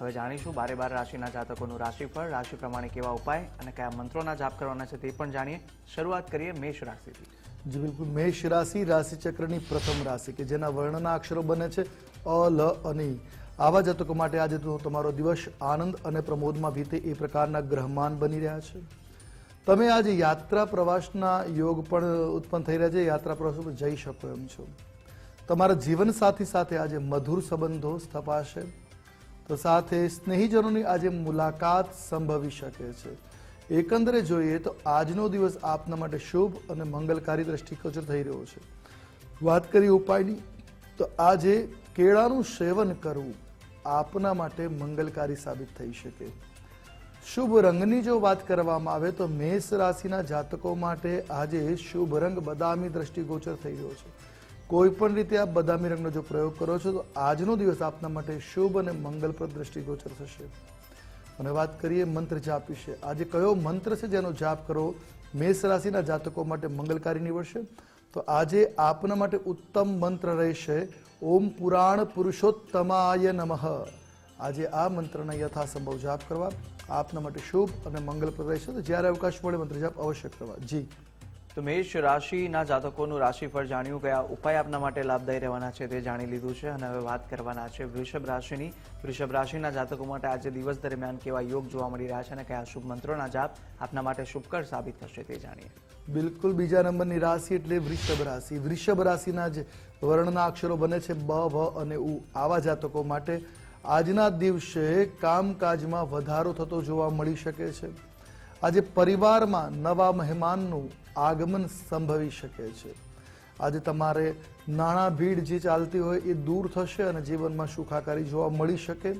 હવે જાણીશું બારે બાર રાશિના જાતકોનું રાશિફળ, રાશિ પ્રમાણે કેવા ઉપાય અને કયા મંત્રોના જાપ કરવાના છે તે પણ જાણીએ. શરૂઆત કરીએ મેષ રાશિથી. જી બિલકુલ, મેષ રાશિ રાશિચક્રની પ્રથમ રાશિ કે જેના વર્ણના અક્ષરો બને છે અ, લ અને આવા જાતકો માટે આજે તો તમારો દિવસ આનંદ અને પ્રમોદમાં વીતે એ પ્રકારના ગ્રહમાન બની રહ્યા છે. તમે આજે યાત્રા પ્રવાસના યોગ પણ ઉત્પન્ન થઈ રહ્યા છે. યાત્રા પ્રવાસ ઉપર જઈ શકો એમ છો. તમારા જીવન સાથી સાથે આજે મધુર સંબંધો સ્થપાશે. તો સાથે સ્નેહીજનોની આજે મુલાકાત સંભવી શકે છે. એકંદરે જોઈએ તો આજનો દિવસ આપના માટે શુભ અને મંગલકારી દ્રષ્ટિકોચર થઈ રહ્યો છે. વાત કરીએ ઉપાયની, તો આજે કેળાનું સેવન કરવું આપના માટે મંગલકારી સાબિત થઈ શકે. શુભ રંગની જો વાત કરવામાં આવે તો મેષ રાશિના જાતકો માટે આજે શુભ રંગ બદામી દ્રષ્ટિગોચર થઈ રહ્યો છે. કોઈ પણ રીતે આપ બદામી રંગનો જો પ્રયોગ કરો છો, તો આજનો દિવસ આપના માટે શુભ અને મંગલપ્રદ દ્રષ્ટિગોચર થશે. અને વાત કરીએ મંત્ર જાપ વિશે. આજે કયો મંત્ર છે જેનો જાપ કરવો મેષ રાશિના જાતકો માટે મંગલકારી નીવડશે? તો આજે આપના માટે ઉત્તમ મંત્ર રહેશે, ઓમ પુરાણ પુરુષોત્તમાય નમઃ. આજે આ મંત્રના યથાસંભવ જાપ કરવા આપના માટે શુભ અને મંગલપ્રદ રહેશે. તો જ્યારે અવકાશ મળે મંત્ર જાપ અવશ્ય કરવા. જી. તો મેષ રાશિના જાતકોનું રાશિફળ જાણ્યું કયા ઉપાય આપના માટે લાભદાયી રહેવાના છે તે જાણી લીધું છે અને હવે વાત કરવાના છે વૃષભ રાશિની. વૃષભ રાશિના જાતકો માટે આજે દિવસ દરમિયાન કેવા યોગ જોવા મળી રહ્યા છે અને કયા શુભ મંત્રોના જાપ આપના માટે શુભકર સાબિત થશે તે જાણીએ. બિલકુલ બીજા નંબરની રાશિ એટલે વૃષભ રાશિ. વૃષભ રાશિના જે વર્ણના અક્ષરો બને છે બ ભ અને ઉ. આવા જાતકો માટે આજના દિવસે કામકાજમાં વધારો થતો જોવા મળી શકે છે. આજે પરિવારમાં નવા મહેમાનનું આગમન સંભવી શકે છે. આજે તમારે નાણાં ભીડ જે ચાલતી હોય એ દૂર થશે અને જીવનમાં સુખાકારી જોવા મળી શકે.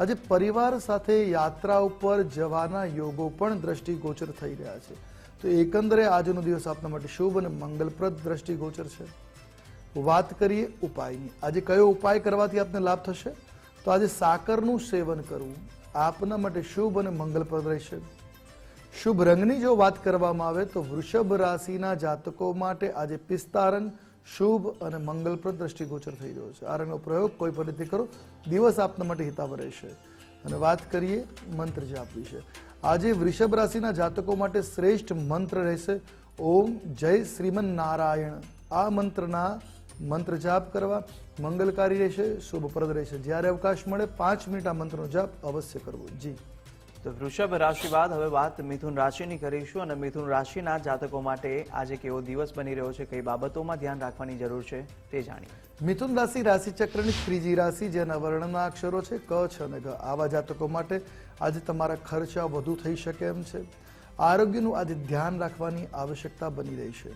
આજે પરિવાર સાથે યાત્રા ઉપર જવાના યોગો પણ દ્રષ્ટિગોચર થઈ રહ્યા છે. તો એકંદરે આજનો દિવસ આપના માટે શુભ અને મંગલપ્રદ દ્રષ્ટિગોચર છે. વાત કરીએ ઉપાયની. આજે કયો ઉપાય કરવાથી આપને લાભ થશે? તો આજે સાકરનું સેવન કરવું આપના માટે શુભ અને મંગલપ્રદ રહેશે. શુભ રંગની જો વાત કરવામાં આવે તો વૃષભ રાશિના જાતકો માટે આજે પિસ્તા શુભ અને મંગલપ્રદ દ્રષ્ટિગોચર થઈ રહ્યો છે. આ રંગનો પ્રયોગ કોઈ પણ રીતે કરો, દિવસ આપના માટે હિતાવ રહેશે. અને વાત કરીએ મંત્ર જાપ વિશે. આજે વૃષભ રાશિના જાતકો માટે શ્રેષ્ઠ મંત્ર રહેશે, ઓમ જય શ્રીમન નારાયણ આ મંત્રના મંત્ર જાપ કરવા મંગલકારી રહેશે, શુભપ્રદ રહેશે. જ્યારે અવકાશ મળે, પાંચ મિનિટ આ મંત્રનો જાપ અવશ્ય કરવો. જી. તો વૃષભ રાશિ બાદ હવે વાત મિથુન રાશિની કરીશું અને મિથુન રાશિના જાતકો માટે આજે કેવો દિવસ બની રહ્યો છે, કઈ બાબતોમાં ધ્યાન રાખવાની જરૂર છે, તે જાણીએ. મિથુન રાશિ રાશિ ચક્રની ત્રીજી રાશિ, જેના વર્ણના અક્ષરો છે, ક, છ અને ગ. આવા જાતકો માટે આજે તમારા ખર્ચા વધુ થઈ શકે એમ છે. આરોગ્યનું આજે ધ્યાન રાખવાની આવશ્યકતા બની રહી છે.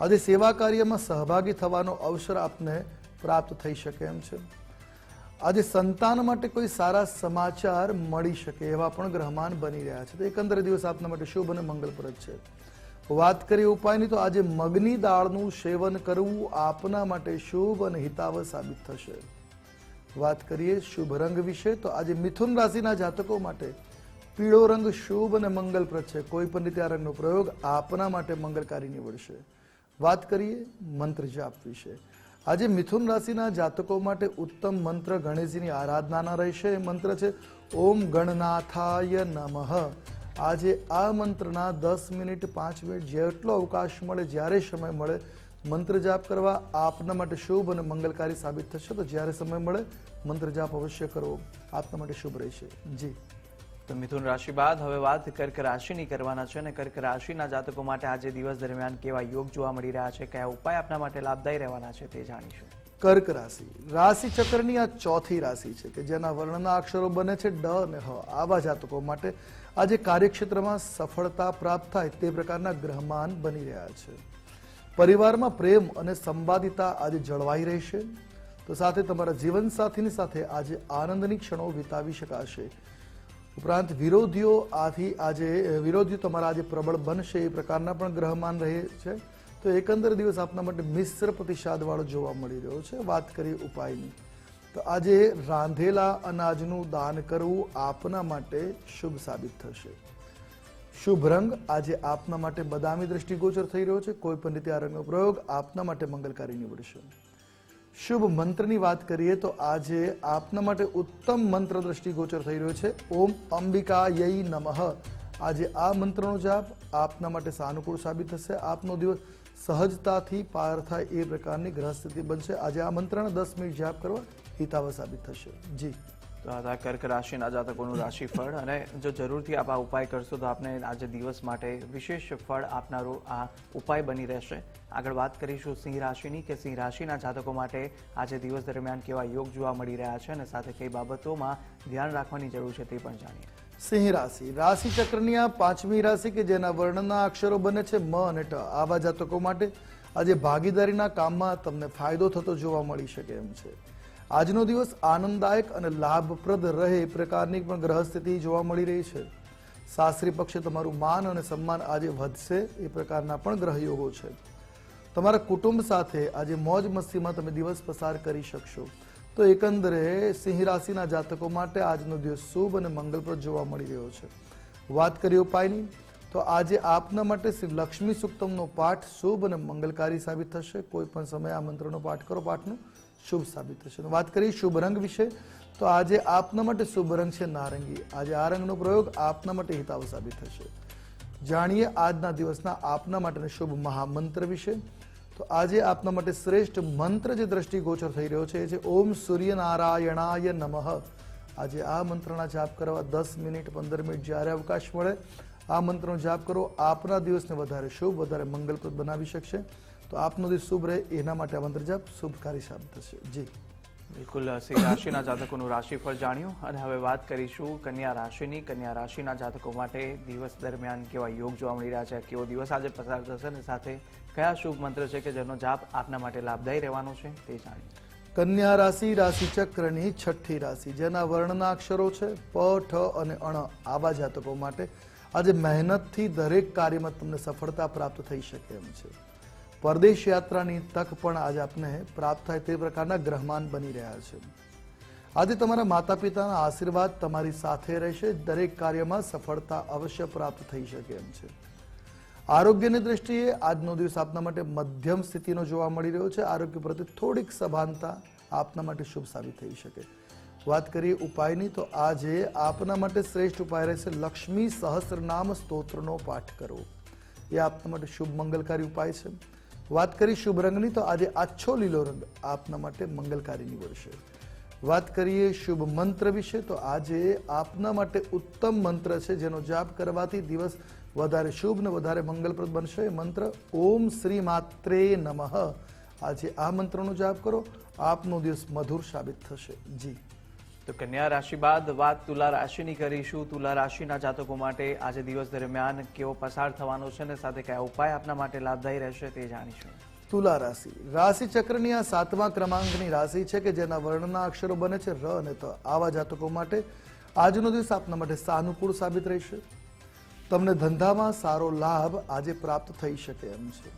આજે સેવા કાર્યમાં સહભાગી થવાનો અવસર આપને પ્રાપ્ત થઈ શકે એમ છે. આજે સંતાન માટે કોઈ સારા સમાચાર મળી શકે એવા પણ ગ્રહમાન બની રહ્યા છે. તો એકંદર દિવસ આપના માટે શુભ અને મંગલપ્રદ છે. વાત કરીએ ઉપાયની, તો આજે મગની દાળનું સેવન કરવું આપના માટે શુભ અને હિતાવ સાબિત થશે. વાત કરીએ શુભ રંગ વિશે, તો આજે મિથુન રાશિના જાતકો માટે પીળો રંગ શુભ અને મંગલપ્રદ છે. કોઈ પણ રીતે આ રંગનો પ્રયોગ આપના માટે મંગલકારી નીવડશે. વાત કરીએ મંત્ર જાપ વિશે. આજે મિથુન રાશિના જાતકો માટે ઉત્તમ મંત્ર ગણેશજીની આરાધનાના રહેશે. એ મંત્ર છે, ઓમ ગણનાથાય નમઃ. આજે આ મંત્રના દસ મિનિટ પાંચ મિનિટ જેટલો અવકાશ મળે, જ્યારે સમય મળે, મંત્ર જાપ કરવા આપના માટે શુભ અને મંગલકારી સાબિત થશે. તો જ્યારે સમય મળે, મંત્ર જાપ અવશ્ય કરવો. આપના માટે શુભ રહેશે. જી. તો મિથુન રાશિ બાદ હવે વાત કર્ક રાશિની કરવાના છે અને કર્ક રાશિના જાતકો માટે આજે દિવસ દરમિયાન કેવા યોગ જોવા મળી રહ્યા છે, કયા ઉપાય આપના માટે લાભદાયી રહેવાના છે તે જાણીશું. કર્ક રાશિ. રાશિ ચક્રની આ ચોથી રાશિ છે કે જેના વર્ણના અક્ષરો બને છે ડ અને હ. આવા જાતકો માટે આજે કાર્યક્ષેત્રમાં સફળતા પ્રાપ્ત થાય તે પ્રકારના ગ્રહમાન બની રહ્યા છે. પરિવારમાં પ્રેમ અને સંવાદિતા આજે જળવાઈ રહેશે. તો સાથે તમારા જીવનસાથીની સાથે આજે આનંદની ક્ષણો વિતાવી શકાશે. ઉપરાંત વિરોધીઓ આથી આજે વિરોધીઓ તમારા આજે પ્રબળ બનશે એ પ્રકારના પણ ગ્રહમાન રહે છે. તો એકંદર દિવસ આપના માટે મિશ્ર પ્રતિસાદવાળો જોવા મળી રહ્યો છે. વાત કરીએ ઉપાયની. તો આજે રાંધેલા અનાજનું દાન કરવું આપના માટે શુભ સાબિત થશે. શુભ રંગ આજે આપના માટે બદામી દ્રષ્ટિગોચર થઈ રહ્યો છે. કોઈ પણ રીતે આ રંગનો પ્રયોગ આપના માટે મંગલકારી નીવડશે. શુભ મંત્રની વાત કરીએ તો આજે આપના માટે ઉત્તમ મંત્ર દ્રષ્ટિગોચર થઈ રહ્યો છે. ઓમ અંબિકા યઈ નમઃ. આજે આ મંત્રનો જાપ આપના માટે સાનુકૂળ સાબિત થશે. આપનો દિવસ સહજતાથી પાર થાય એ પ્રકારની ગ્રહ સ્થિતિ બનશે. આજે આ મંત્રના દસ મિનિટ જાપ કરવા હિતાવ સાબિત થશે. જી. હતા કર્ક રાશિના જાતકોનું રાશિફળ અને જો જરૂરથી આપ આ ઉપાય કરશો તો આપને આજે દિવસ માટે વિશેષ ફળ આપનારો આ ઉપાય બની રહેશે. આગળ વાત કરીશું સિંહ રાશિની કે સિંહ રાશિના જાતકો માટે આજે દિવસ દરમિયાન કેવા યોગ જોવા મળી રહ્યા છે અને સાથે કઈ બાબતોમાં ધ્યાન રાખવાની જરૂર છે તે પણ જાણીએ. સિંહ રાશિ. રાશિ ચક્રની આ પાંચમી રાશિ કે જેના વર્ણના અક્ષરો બને છે મ અને ટ. આવા જાતકો માટે આજે ભાગીદારીના કામમાં તમને ફાયદો થતો જોવા મળી શકે એમ છે. આજનો દિવસ આનંદદાયક અને લાભપ્રદ રહે એ પ્રકારની પણ ગ્રહ સ્થિતિ જોવા મળી રહી છે. સાસરી પક્ષે તમારું માન અને સન્માન આજે વધશે એ પ્રકારના પણ ગ્રહ યોગો છે. તમારા કુટુંબ સાથે આજે મોજ મસ્તીમાં તમે દિવસ પસાર કરી શકશો. તો એકંદરે સિંહ રાશિના જાતકો માટે આજનો દિવસ શુભ અને મંગલપ્રદ જોવા મળી રહ્યો છે. વાત કરી ઉપાયની, તો આજે આપના માટે શ્રી લક્ષ્મી સુક્તમનો પાઠ શુભ અને મંગલકારી સાબિત થશે. કોઈ પણ સમયે આ મંત્રનો પાઠ કરો, પાઠનું. શુભ સાબિત થશે. વાત કરીએ શુભ રંગ વિશે, તો આજે આપના માટે શુભ રંગ છે નારંગી. આજે આ રંગનો પ્રયોગ આપના માટે હિતાવ સાબિત થશે. જાણીએ આજના દિવસના આપના માટેના શુભ મહામંત્ર વિશે. તો આજે આપના માટે શ્રેષ્ઠ મંત્ર જે દ્રષ્ટિગોચર થઈ રહ્યો છે એ છે, ઓમ સૂર્યનારાયણાય નમઃ. આજે આ મંત્રના જાપ કરવા દસ મિનિટ, પંદર મિનિટ જ્યારે અવકાશ મળે, આ મંત્રનો જાપ કરો, આપના દિવસને વધારે શુભ, વધારે મંગલપ્રદ બનાવી શકશે. તો આપનો દિવસ શુભ રહે એના માટે આ મંત્ર જપ શુભકારી શબ્દ છે જી. બિલકુલ સિંહ રાશિના જાતકોનું રાશિફળ જાણ્યું. અને હવે વાત કરીશું કન્યા રાશિની. કન્યા રાશિના જાતકો માટે દિવસ દરમિયાન કેવા યોગ જોવા મળી રહ્યા છે કેવો દિવસ આજે પસાર થશે અને સાથે કયા શુભ મંત્ર છે કે જેનો જાપ આપના માટે લાભદાયી રહેવાનો છે તે જાણીએ. કન્યા રાશિ રાશિ ચક્રની છઠ્ઠી રાશિ જેના વર્ણના અક્ષરો છે પ ઠ અને અણ. આવા જાતકો માટે આજે મહેનતથી દરેક કાર્યમાં તમને સફળતા પ્રાપ્ત થઈ શકે એમ છે. પરદેશ યાત્રાની તક પણ આજે આપને પ્રાપ્ત થાય તે પ્રકારના ગ્રહમાન બની રહ્યા છે. આજે તમારા માતા પિતાના આશીર્વાદ તમારી સાથે રહેશે. દરેક કાર્યમાં સફળતા અવશ્ય પ્રાપ્ત થઈ શકે એમ છે. આરોગ્યની દ્રષ્ટિએ આજનો દિવસ આપના માટે મધ્યમ સ્થિતિનો જોવા મળી રહ્યો છે. આરોગ્ય પ્રત્યે થોડીક સભાનતા આપના માટે શુભ સાબિત થઈ શકે. વાત કરીએ ઉપાયની, તો આજે આપના માટે શ્રેષ્ઠ ઉપાય રહેશે લક્ષ્મી સહસ્રનામ સ્તોત્રનો પાઠ કરવો. એ આપના માટે શુભ મંગલકારી ઉપાય છે. વાત કરી શુભ રંગની, તો આજે આછો લીલો રંગ આપના માટે મંગલકારી નીવડશે વાત કરીએ શુભ મંત્ર વિશે, તો આજે આપના માટે ઉત્તમ મંત્ર છે, જેનો જાપ કરવાથી દિવસ વધારે શુભ ને વધારે મંગલપ્રદ બનશે. એ મંત્ર, ઓમ શ્રી માત્રે નમઃ. આજે આ મંત્રનો જાપ કરો, આપનો દિવસ મધુર સાબિત થશે. જી. તો કન્યા રાશિ બાદ વાત તુલા રાશિની કરીશું. તુલા રાશિના જાતકો માટે આજે દિવસ દરમિયાન કેવો પસાર થવાનો છે અને સાથે કયા ઉપાય આપના માટે લાભદાયી રહેશે તે જાણીશું. તુલા રાશિ. રાશિ ચક્રની આ સાતમા ક્રમાંકની રાશિ છે કે જેના વર્ણના અક્ષરો બને છે ર અને ત. આવા જાતકો માટે આજનો દિવસ આપના માટે સાનુકૂળ સાબિત રહેશે. તમને ધંધામાં સારો લાભ આજે પ્રાપ્ત થઈ શકે એમ છે.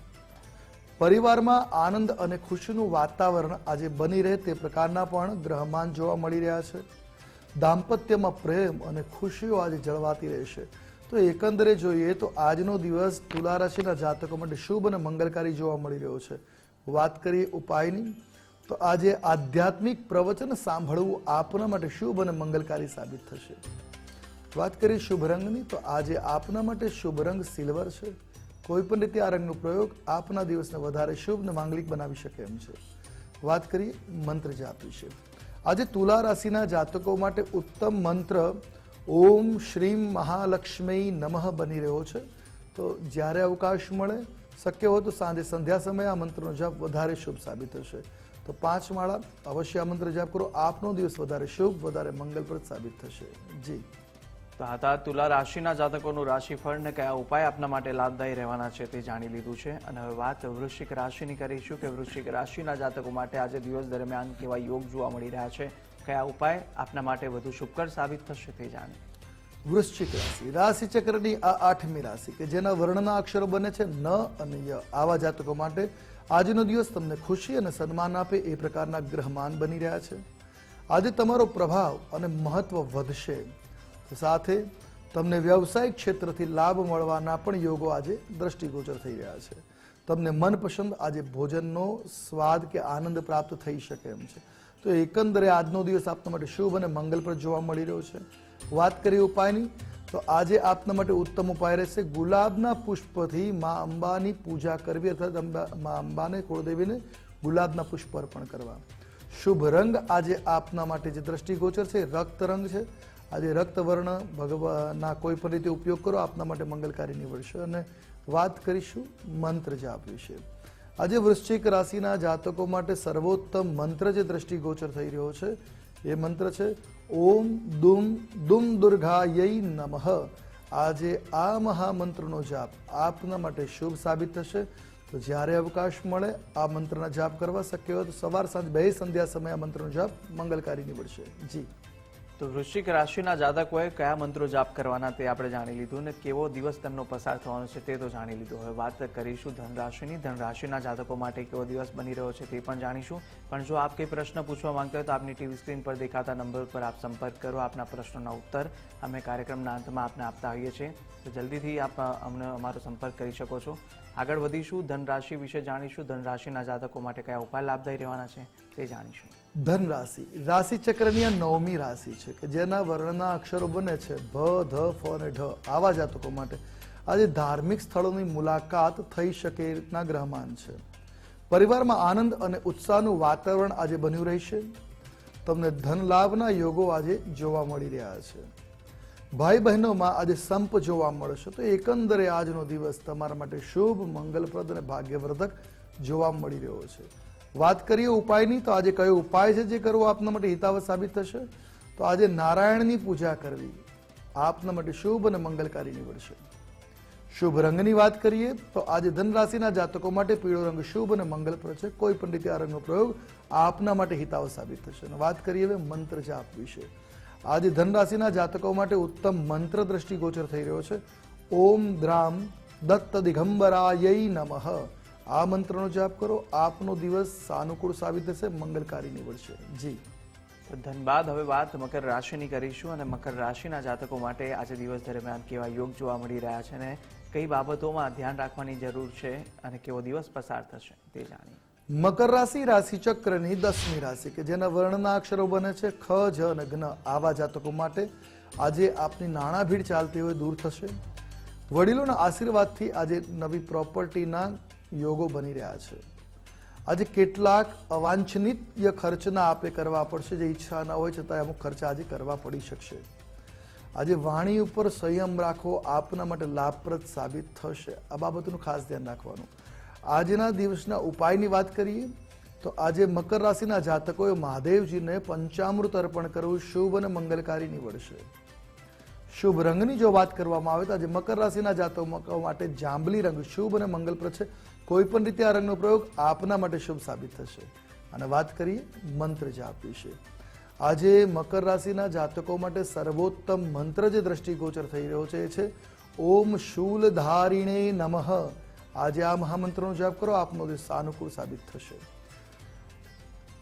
પરિવારમાં આનંદ અને ખુશીનું વાતાવરણ આજે બની રહે તે પ્રકારના પણ ગ્રહમાન જોવા મળી રહ્યા છે. દાંપત્યમાં પ્રેમ અને ખુશીઓ આજે જળવાતી રહેશે તો એકંદરે જોઈએ તો આજનો દિવસ તુલા રાશિના જાતકો માટે શુભ અને મંગલકારી જોવા મળી રહ્યો છે. વાત કરીએ ઉપાયની, તો આજે આધ્યાત્મિક પ્રવચન સાંભળવું આપના માટે શુભ અને મંગલકારી સાબિત થશે. વાત કરીએ શુભ રંગની, તો આજે આપના માટે શુભ રંગ સિલ્વર છે. કોઈ પણ રીતે આ રંગનો પ્રયોગ આપના દિવસને વધારે શુભ અને માંગલિક બનાવી શકે એમ છે. વાત કરીએ મંત્ર જાપ વિશે. આજે તુલા રાશિના જાતકો માટે ઉત્તમ મંત્ર ઓમ શ્રીમ મહાલક્ષ્મી નમઃ બની રહ્યો છે. તો જ્યારે અવકાશ મળે, શક્ય હોય તો સાંજે સંધ્યા સમયે આ મંત્રનો જાપ વધારે શુભ સાબિત થશે. તો પાંચ માળા અવશ્ય આ મંત્ર જાપ કરો. આપનો દિવસ વધારે શુભ, વધારે મંગલપ્રદ સાબિત થશે. જી. તો હતા તુલા રાશિના જાતકોનું રાશિફળ ને કયા ઉપાય આપના માટે લાભદાયી રહેવાના છે તે જાણી લીધું છે. અને હવે વાત વૃશ્ચિક રાશિની કરીશું કે વૃશ્ચિક રાશિના જાતકો માટે આજે દિવસ દરમિયાન કેવા યોગ જોવા મળી રહ્યા છે, કયા ઉપાય આપના માટે વધુ શુભકર સાબિત થશે તે જાણીએ. વૃશ્ચિક રાશિ. રાશિ ચક્રની આ આઠમી રાશિ કે જેના વર્ણના અક્ષરો બને છે ન અને ય. આવા જાતકો માટે આજનો દિવસ તમને ખુશી અને સન્માન આપે એ પ્રકારના ગ્રહમાન બની રહ્યા છે. આજે તમારો પ્રભાવ અને મહત્વ વધશે. સાથે તમને વ્યવસાયિક ક્ષેત્રથી લાભ મળવાના પણ યોગો આજે દ્રષ્ટિગોચર થઈ રહ્યા છે. તમને મનપસંદ આજે ભોજનનો સ્વાદ કે આનંદ પ્રાપ્ત થઈ શકે એમ છે. તો એકંદરે આજનો દિવસ આપના માટે શુભ અને મંગલ પણ જોવા મળી રહ્યો છે. વાત કરીએ ઉપાયની, તો આજે આપના માટે ઉત્તમ ઉપાય રહેશે ગુલાબના પુષ્પથી મા અંબાની પૂજા કરવી અર્થાત અંબા, મા અંબાને, કુળદેવીને ગુલાબના પુષ્પ અર્પણ કરવા. શુભ રંગ આજે આપના માટે જે દ્રષ્ટિગોચર છે, રક્ત રંગ છે. આજે રક્તવર્ણ ભગવાનના કોઈ પણ રીતે ઉપયોગ કરો, આપના માટે મંગલકારી નીવડશે. અને વાત કરીશું મંત્ર જાપ વિશે. આજે વૃશ્ચિક રાશિના જાતકો માટે સર્વોત્તમ મંત્ર જે દ્રષ્ટિગોચર થઈ રહ્યો છે, એ મંત્ર છે, ઓમ દુમ દુમ દુર્ગાય નમઃ. આજે આ મહામંત્રનો જાપ આપના માટે શુભ સાબિત થશે. તો જ્યારે અવકાશ મળે, આ મંત્રના જાપ કરવા શક્ય હોય તો સવાર સાંજ બે સંધ્યા સમયે આ મંત્રનો જાપ મંગલકારી નીવડશે. જી. તો વૃશ્ચિક રાશિના જાતકોએ કયા મંત્રો જાપ કરવાના તે આપણે જાણી લીધું અને કેવો દિવસ તેમનો પસાર થવાનો છે તે તો જાણી લીધું. હવે વાત કરીશું ધનરાશિની. ધનરાશિના જાતકો માટે કેવો દિવસ બની રહ્યો છે તે પણ જાણીશું. પણ જો આપ કંઈ પ્રશ્ન પૂછવા માંગતા હોય તો આપની ટીવી સ્ક્રીન પર દેખાતા નંબર પર આપ સંપર્ક કરો. આપના પ્રશ્નોના ઉત્તર અમે કાર્યક્રમના અંતમાં આપને આપતા હોઈએ છીએ. તો જલ્દીથી આપ અમને અમારો સંપર્ક કરી શકો છો. આગળ વધીશું. ધનરાશિ વિશે જાણીશું. ધનરાશિના જાતકો માટે કયા ઉપાય લાભદાયી રહેવાના છે તે જાણીશું. ધન રાશિ ચક્રની આ નવમી રાશિ છે કે જેના વર્ણના અક્ષરો બને છે ભ ધ, ફ અને ઢ. આવા જાતકો માટે આજે ધાર્મિક સ્થળોની મુલાકાત થઈ શકે રીતના ગ્રહમાન છે. પરિવારમાં આનંદ અને ઉત્સાહનું વાતાવરણ આજે બન્યું રહેશે. તમને ધન લાભના યોગો આજે જોવા મળી રહ્યા છે. ભાઈ બહેનોમાં આજે સંપ જોવા મળશે તો એકંદરે આજનો દિવસ તમારા માટે શુભ, મંગલપ્રદ અને ભાગ્યવર્ધક જોવા મળી રહ્યો છે. વાત કરીએ ઉપાયની, તો આજે કયો ઉપાય છે જે કરવો આપના માટે હિતાવ સાબિત થશે? તો આજે નારાયણની પૂજા કરવી આપના માટે શુભ અને મંગલકારી નીવડશે. શુભ રંગની વાત કરીએ, તો આજે ધન રાશિના જાતકો માટે પીળો રંગ શુભ અને મંગલપ્રદ છે. કોઈ પણ રીતે આ રંગનો પ્રયોગ આપના માટે હિતાવ સાબિત થશે. અને વાત કરીએ હવે મંત્ર જાપ વિશે. આજે ધન રાશિના જાતકો માટે ઉત્તમ મંત્ર દ્રષ્ટિગોચર થઈ રહ્યો છે. ઓમ દ્રામ દત્ત દિગંબરાય નમઃ. આ મંત્રનો જાપ કરો. આપનો દિવસ સાનુકૂળ સાબિત થશે. મંગલકારી નીવડશે. જી. ધનબાદ હવે વાત મકર રાશિની કરીશું અને મકર રાશિના જાતકો માટે આજે દિવસ દરમિયાન કેવા યોગ જોવા મળી રહ્યા છે અને કઈ બાબતોમાં ધ્યાન રાખવાની જરૂર છે અને કેવો દિવસ પસાર થશે તે જાણીએ. મકર રાશિ રાશિ ચક્રની દસમી રાશિ, કે જેના વર્ણના અક્ષરો બને છે ખ, જ અને જ્ઞ આવા જાતકો માટે આજે આપની નાણાં ભીડ ચાલતી હોય, દૂર થશે. વડીલોના આશીર્વાદથી આજે નવી પ્રોપર્ટીના યોગો બની રહ્યા છે. આજે કેટલાક અવાંછનીય ખર્ચના આપે કરવા પડશે, જે ઈચ્છા ન હોય છતાં અમુક ખર્ચા આજે કરવા પડી શકશે. આજે વાણી ઉપર સંયમ રાખવો આપના માટે લાભપ્રદ સાબિત થશે. આ બાબતનું ખાસ ધ્યાન રાખવાનું. આજના દિવસના ઉપાયની વાત કરીએ, તો આજે મકર રાશિના જાતકોએ મહાદેવજીને પંચામૃત અર્પણ કરવું શુભ અને મંગલકારી નીવડશે. શુભ રંગની જો વાત કરવામાં આવે તો આજે મકર રાશિના જાતકો માટે જાંબલી રંગ શુભ અને મંગલપ્રદ છે. કોઈ પણ રીતે આ રંગનો પ્રયોગ આપના માટે શુભ સાબિત થશે. અને વાત કરીએ મંત્ર જાપ વિશે. આજે મકર રાશિના જાતકો માટે સર્વોત્તમ મંત્ર જે દ્રષ્ટિગોચર થઈ રહ્યો છે એ છે, ઓમ શૂલધારિણે નમઃ. આજે આ મહામંત્રનો જાપ કરો આપનો દિવસ સાનુકૂળ સાબિત થશે.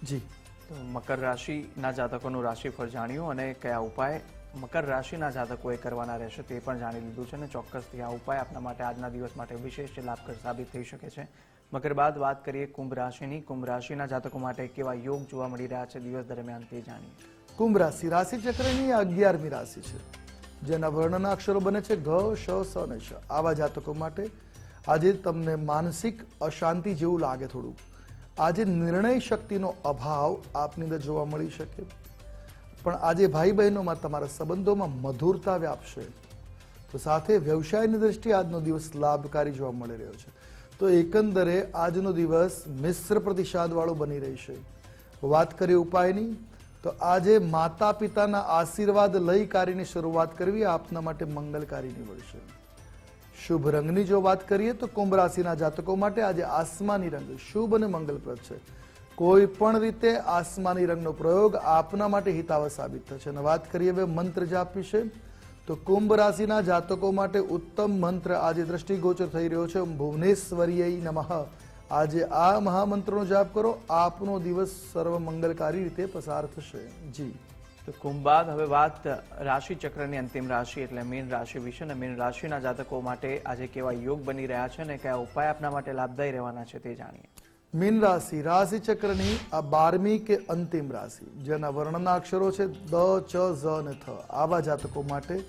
જી. તો મકર રાશિના જાતકોનું રાશિફળ જાણ્યું અને કયા ઉપાય મકર રાશિના જાતકોએ કરવાના રહેશે તે પણ જાણી લીધું છે અને ચોક્કસથી આ ઉપાય આપના માટે આજના દિવસ માટે વિશેષ લાભકર સાબિત થઈ શકે છે. મકર બાદ વાત કરીએ કુંભ રાશિની. કુંભ રાશિના જાતકો માટે કેવા યોગ જોવા મળી રહ્યા છે દિવસ દરમિયાન તે જાણીએ. કુંભ રાશિ રાશિ ચક્રની અગિયારમી રાશિ છે. જેના વર્ણના અક્ષરો બને છે ઘ શ સ અને શ. આવા જાતકો માટે આજે તમને માનસિક અશાંતિ જેવું લાગે થોડું આજે નિર્ણય શક્તિનો અભાવ આપની અંદર જોવા મળી શકે. પણ આજે ભાઈ બહેનોમાં તમારા સંબંધોમાં મધુરતા વ્યાપશે. તો સાથે વ્યવસાયની દ્રષ્ટિએ આજનો દિવસ લાભકારી જોવા મળી રહ્યો છે. તો એકંદરે આજનો દિવસ મિશ્ર પ્રતિસાદવાળો બની રહેશે. વાત કરીએ ઉપાયની, તો આજે માતા પિતાના આશીર્વાદ લઈ કાર્યની શરૂઆત કરવી આપના માટે મંગલકારી નીવડશે. શુભ રંગની જો વાત કરીએ તો કુંભ રાશિના જાતકો માટે આજે આસમાની રંગ શુભ અને મંગલપ્રદ છે. કોઈ પણ રીતે આસમાની રંગનો પ્રયોગ આપના માટે હિતાવહ સાબિત થશે. અને વાત કરીએ હવે મંત્ર જાપ વિશે, તો કુંભ રાશિના જાતકો માટે ઉત્તમ મંત્ર આજે દ્રષ્ટિગોચર થઈ રહ્યો છે. ભુવનેશ્વરીય નમઃ. આજે આ મહામંત્રનો જાપ કરો. આપનો દિવસ સર્વ મંગલકારી રીતે પસાર થશે. જી. તો કુંભ બાદ હવે વાત રાશિ ચક્રની અંતિમ રાશિ એટલે મીન રાશિ વિશે અને મીન રાશિના જાતકો માટે આજે કેવા યોગ બની રહ્યા છે અને કયા ઉપાય આપના માટે લાભદાયી રહેવાના છે તે જાણીએ. મીન રાશિ રાશિ ચક્રની આ બારમી કે અંતિમ રાશિ, જેના વર્ણના અક્ષરો છે દ, ચ, ઝ અને થ. આવા જાતકો માટે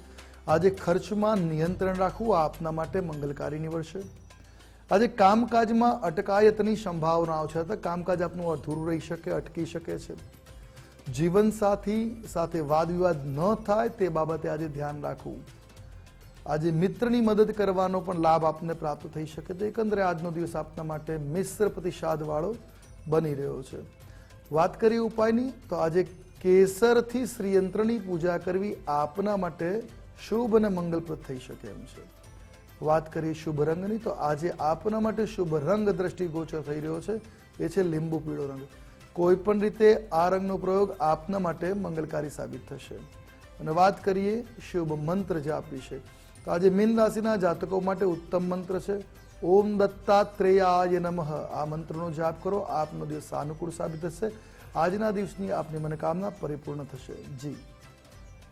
આજે ખર્ચમાં નિયંત્રણ રાખવું આપના માટે મંગલકારી નીવડશે. આજે કામકાજમાં અટકાયતની સંભાવનાઓ છે અથવા કામકાજ આપનું અધૂરું રહી શકે, અટકી શકે છે. જીવનસાથી સાથે વાદવિવાદ ન થાય તે બાબતે આજે ધ્યાન રાખવું. આજે મિત્રની મદદ કરવાનો પણ લાભ આપને પ્રાપ્ત થઈ શકે છે એકંદરે આજનો દિવસ આપના માટે મિશ્ર પ્રતિસાદવાળો બની રહ્યો છે. વાત કરીએ ઉપાયની, તો આજે કેસરથી શ્રીયંત્રની પૂજા કરવી આપના માટે શુભ અને મંગલપ્રદ થઈ શકે એમ છે. વાત કરીએ શુભ રંગની, તો આજે આપના માટે શુભ રંગ દ્રષ્ટિગોચર થઈ રહ્યો છે. એ છે લીંબુ પીળો રંગ. કોઈ પણ રીતે આ રંગનો પ્રયોગ આપના માટે મંગલકારી સાબિત થશે. અને વાત કરીએ શુભ મંત્ર જાપ વિશે તો આજે મીન રાશિના જાતકો માટે ઉત્તમ મંત્ર છે. ઓમ દત્તાત્રેયાય નમઃ. આ મંત્રનો જાપ કરો. આપનો દિવસ સાનુકૂળ સાબિત થશે. આજના દિવસની આપની મનોકામના પરિપૂર્ણ થશે. જી.